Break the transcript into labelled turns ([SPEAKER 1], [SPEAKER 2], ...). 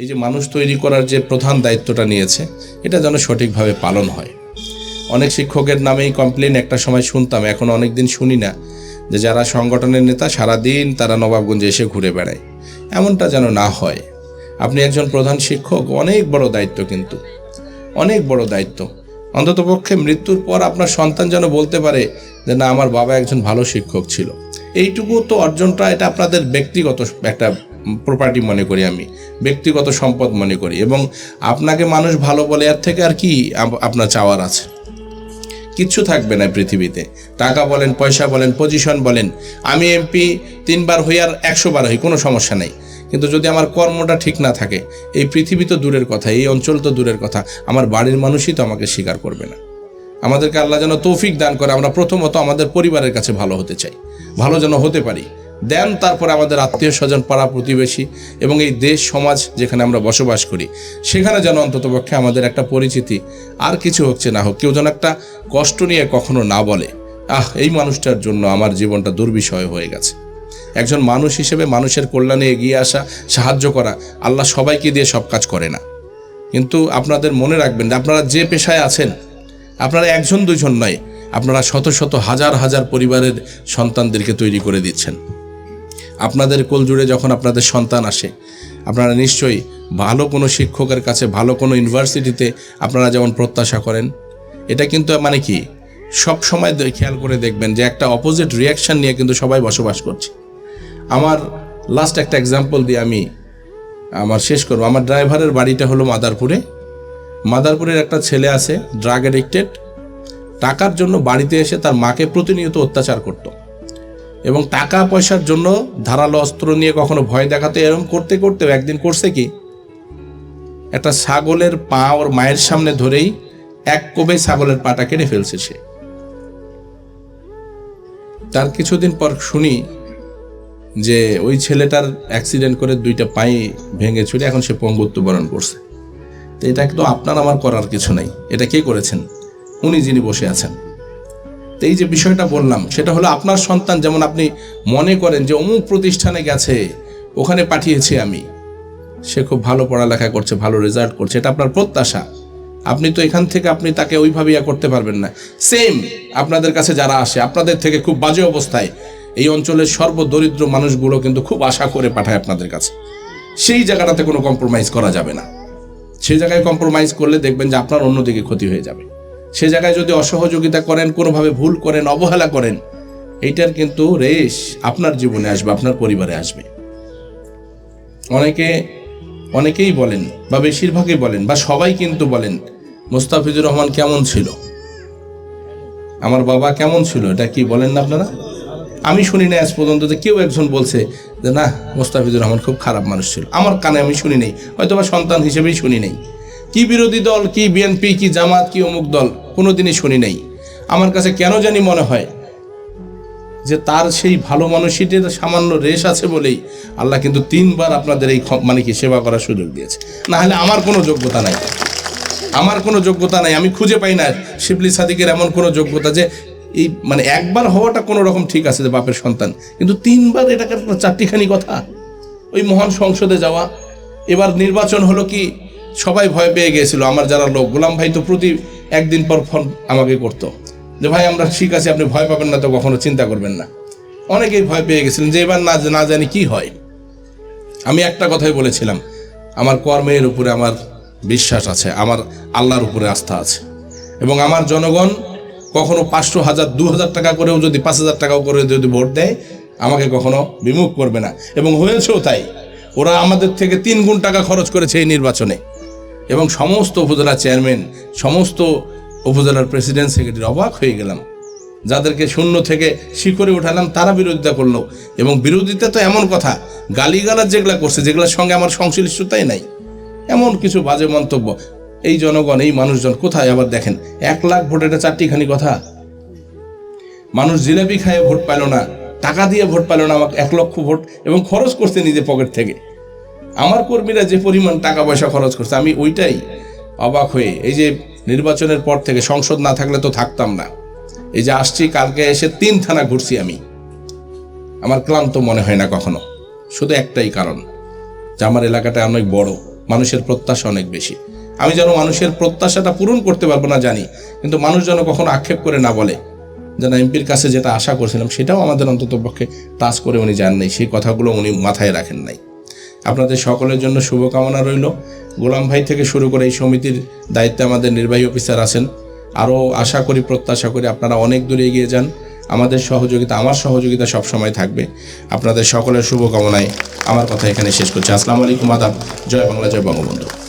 [SPEAKER 1] এই যে মানুষ তৈরি করার যে প্রধান দায়িত্বটা নিয়েছে, এটা যেন সঠিকভাবে পালন হয়। অনেক শিক্ষকের নামেই কমপ্লেন একটা সময় শুনতাম, এখন অনেক দিন শুনি না যে যারা সংগঠনের নেতা, সারাদিন তারা নবাবগঞ্জে এসে ঘুরে বেড়ায়। এমনটা যেন না হয়। আপনি একজন প্রধান শিক্ষক, অনেক বড় দায়িত্ব কিন্তু। অনেক বড় দায়িত্ব। অন্ততপক্ষে মৃত্যুর পর আপনার সন্তান যেন বলতে পারে যে, না, আমার বাবা একজন ভালো শিক্ষক ছিল। এইটুকু তো অর্জনটা এটা আপনাদের ব্যক্তিগত একটা প্রপার্টি মনে করি আমি। ব্যক্তিগত সম্পদ মনে করি এবং আপনাকে মানুষ ভালো বলে, এর থেকে আর কি আপনার চাওয়ার আছে। কিচ্ছু থাকবে না পৃথিবীতে। টাকা বলেন, পয়সা বলেন পজিশন বলেন, আমি এমপি তিনবার হই আর একশো বার হই, কোনো সমস্যা নেই। কিন্তু যদি আমার কর্মটা ঠিক না থাকে, এই পৃথিবী তো দূরের কথা, এই অঞ্চল তো দূরের কথা, আমার বাড়ির মানুষই তো আমাকে স্বীকার করবে না। আমাদেরকে আল্লাহ যেন তৌফিক দান করে, আমরা প্রথমত আমাদের পরিবারের কাছে ভালো হতে চাই। ভালো যেন হতে পারি। দেন তারপরে আমাদের আত্মীয় স্বজন, পাড়া প্রতিবেশী এবং এই দেশ, সমাজ যেখানে আমরা বসবাস করি, সেখানে যেন অন্ততপক্ষে আমাদের একটা পরিচিতি আর কিছু হচ্ছে না হোক। কেউ যেন একটা কষ্ট নিয়ে কখনো না বলে, আহ, এই মানুষটার জন্য আমার জীবনটা দুর্বিষয় হয়ে গেছে। একজন মানুষ হিসেবে মানুষের কল্যাণে এগিয়ে আসা, সাহায্য করা, আল্লাহ সবাইকে দিয়ে সব কাজ করে না। কিন্তু আপনাদের মনে রাখবেন আপনারা যে পেশায় আছেন, আপনারা একজন দুজন নয়, আপনারা শত শত, হাজার হাজার পরিবারের সন্তানদেরকে তৈরি করে দিচ্ছেন। আপনাদের কোল জুড়ে যখন আপনাদের সন্তান আসে, আপনারা নিশ্চয়ই ভালো কোনো শিক্ষকের কাছে, ভালো কোনো ইউনিভার্সিটিতে আপনারা যেমন প্রত্যাশা করেন, এটা কিন্তু মানে কি, সব সময় খেয়াল করে দেখবেন যে একটা অপোজিট রিয়াকশন নিয়ে কিন্তু সবাই বসবাস করছে। আমার লাস্ট একটা এক্সাম্পল দিয়ে আমি, আমার শেষ করব। আমার ড্রাইভারের বাড়িটা হলো মাদারপুরে। মাদারপুরের একটা ছেলে আছে ড্রাগ অ্যাডিক্টেড টাকার জন্য বাড়িতে এসে তার মাকে প্রতিনিয়ত অত্যাচার করত। এবং টাকা পয়সার জন্য ধারালো অস্ত্র নিয়ে কখনো ভয় দেখাতে এরকম করতে করতে একদিন করছে কি? একটা ছাগলের পা ওর মায়ের সামনে ধরেই এক কোবে ছাগলের পাটা কেটে ফেলছে সে। তার কিছুদিন পর শুনি যে ওই ছেলেটার অ্যাক্সিডেন্ট করে দুইটা পাই ভেঙে ছুটে এখন সে পঙ্গুত্ব বরণ করছে। তো এটা তো আপনার আমার করার কিছু নাই। এটা কে করেছেন? উনি যিনি বসে আছেন। এই যে বিষয়টা বললাম, সেটা হলো আপনার সন্তান যেমন আপনি মনে করেন যে অমুক প্রতিষ্ঠানে গেছে, ওখানে পাঠিয়েছি আমি। সে খুব ভালো পড়ালেখা করছে, ভালো রেজাল্ট করছে, এটা আপনার প্রত্যাশা। আপনি তো এখান থেকে আপনি তাকে ওইভাবে ইয়া করতে পারবেন না। সেম আপনাদের কাছে যারা আসে, আপনাদের থেকে খুব বাজে অবস্থায় এই অঞ্চলের সর্বদরিদ্র মানুষগুলো কিন্তু খুব আশা করে পাঠায় আপনাদের কাছে। সেই জায়গাটাতে কোনো কম্প্রোমাইজ করা যাবে না। সেই জায়গায় কম্প্রোমাইজ করলে দেখবেন যে আপনার অন্যদিকে ক্ষতি হয়ে যাবে। সে জায়গায় যদি অসহযোগিতা করেন, কোনোভাবে ভুল করেন, অবহেলা করেন, এইটার কিন্তু রেশ আপনার জীবনে আসবে, আপনার পরিবারে আসবে। অনেকে, অনেকেই বলেন বা বেশিরভাগই বলেন বা সবাই কিন্তু বলেন, মোস্তাফিজুর রহমান কেমন ছিল? আমার বাবা কেমন ছিল? এটা কি বলেন না আপনারা? আমি শুনি না আজ পর্যন্ত যে কেউ একজন বলছে যে, না, মোস্তাফিজুর রহমান খুব খারাপ মানুষ ছিল। আমার কানে আমি শুনি নেই হয়তো বা সন্তান হিসেবেই শুনি নেই। কি বিরোধী দল, কি বিএনপি, কি জামাত, কি অমুক দল? কোনোদিনই শুনি নাই। আমার কাছে কেন জানি মনে হয় যে তার সেই ভালো মানুষটির সামান্য রেশ আছে বলেই আল্লাহ কিন্তু তিনবার আপনাদের এই মানে কি সেবা করার সুযোগ দিয়েছে। না হলে আমার কোনো যোগ্যতা নাই। আমার কোনো যোগ্যতা নাই। আমি খুঁজে পাই না শিবলি সাদিকের এমন কোনো যোগ্যতা যে এই মানে একবার হওয়াটা কোনো রকম ঠিক আছে যে বাপের সন্তান। কিন্তু তিনবার এটাকে চারটিখানি কথা? ওই মহান সংসদে যাওয়া, এবার নির্বাচন হলো কি সবাই ভয় পেয়ে গিয়েছিল আমার যারা লোক, গোলাম ভাই তো প্রতি একদিন পর ফোন আমাকে করতো। যে, ভাই, আমরা ঠিক আছে, আপনি ভয় পাবেন না তো কখনো চিন্তা করবেন না। অনেকেই ভয় পেয়ে গেছিলেন যে, এবার না না জানি কি হয়? আমি একটা কথাই বলেছিলাম, আমার কর্মের উপরে আমার বিশ্বাস আছে, আমার আল্লাহর উপরে আস্থা আছে। এবং আমার জনগণ কখনো পাঁচশো হাজার, দু হাজার টাকা করেও যদি পাঁচ হাজার টাকাও করে যদি ভোট দেয়, আমাকে কখনো বিমুখ করবে না। এবং হয়েছেও তাই। ওরা আমাদের থেকে তিন গুণ টাকা খরচ করেছে এই নির্বাচনে। এবং সমস্ত উপজেলা চেয়ারম্যান, সমস্ত উপজেলার প্রেসিডেন্ট সেক্রেটারি অবাক হয়ে গেলাম। যাদেরকে শূন্য থেকে শিখরে উঠালাম তারা বিরোধিতা করল এবং বিরোধিতা তো এমন কথা, গালিগালাজ যেগুলা করছে, যেগুলোর সঙ্গে আমার সংশ্লিষ্টতাই নাই। এমন কিছু বাজে মন্তব্য। এই জনগণ, এই মানুষজন কোথায় আবার দেখেন? এক লাখ ভোট এটা চারটিখানি কথা। মানুষ জিলাপি খায় ভোট পাইল না, টাকা দিয়ে ভোট পাইল না, আমাকে এক লক্ষ ভোট এবং খরচ করছে নিজে পকেট থেকে। আমার কর্মীরা যে পরিমাণ টাকা পয়সা খরচ করছে, আমি ওইটাই অবাক হয়ে, এই যে নির্বাচনের পর থেকে সংসদ না থাকলে তো থাকতাম না। এই যে আসছি, কালকে এসে তিন থানা ঘুরছি আমি। আমার ক্লান্ত মনে হয় না কখনো। শুধু একটাই কারণ, যে আমার এলাকাটা অনেক বড়, মানুষের প্রত্যাশা অনেক বেশি। আমি যেন মানুষের প্রত্যাশাটা পূরণ করতে পারব না জানি, কিন্তু মানুষ যেন কখনো আক্ষেপ করে না বলে, যেন এমপির কাছে যেটা আশা করছিলাম, সেটাও আমাদের অন্তত পক্ষে টাচ করে উনি যান নাই, সেই কথাগুলো উনি মাথায় রাখেন নাই। আপনাদের সকলের জন্য শুভকামনা রইল। গোলাম ভাই থেকে শুরু করে এই সমিতির দায়িত্বে আমাদের নির্বাহী অফিসার আছেন। আরও আশা করি, প্রত্যাশা করি আপনারা অনেক দূরে এগিয়ে যান। আমাদের সহযোগিতা, আমার সহযোগিতা সবসময় থাকবে। আপনাদের সকলের শুভকামনায় আমার কথা এখানে শেষ করছি। আসসালামু আলাইকুম, আদাব। জয় বাংলা, জয় বঙ্গবন্ধু।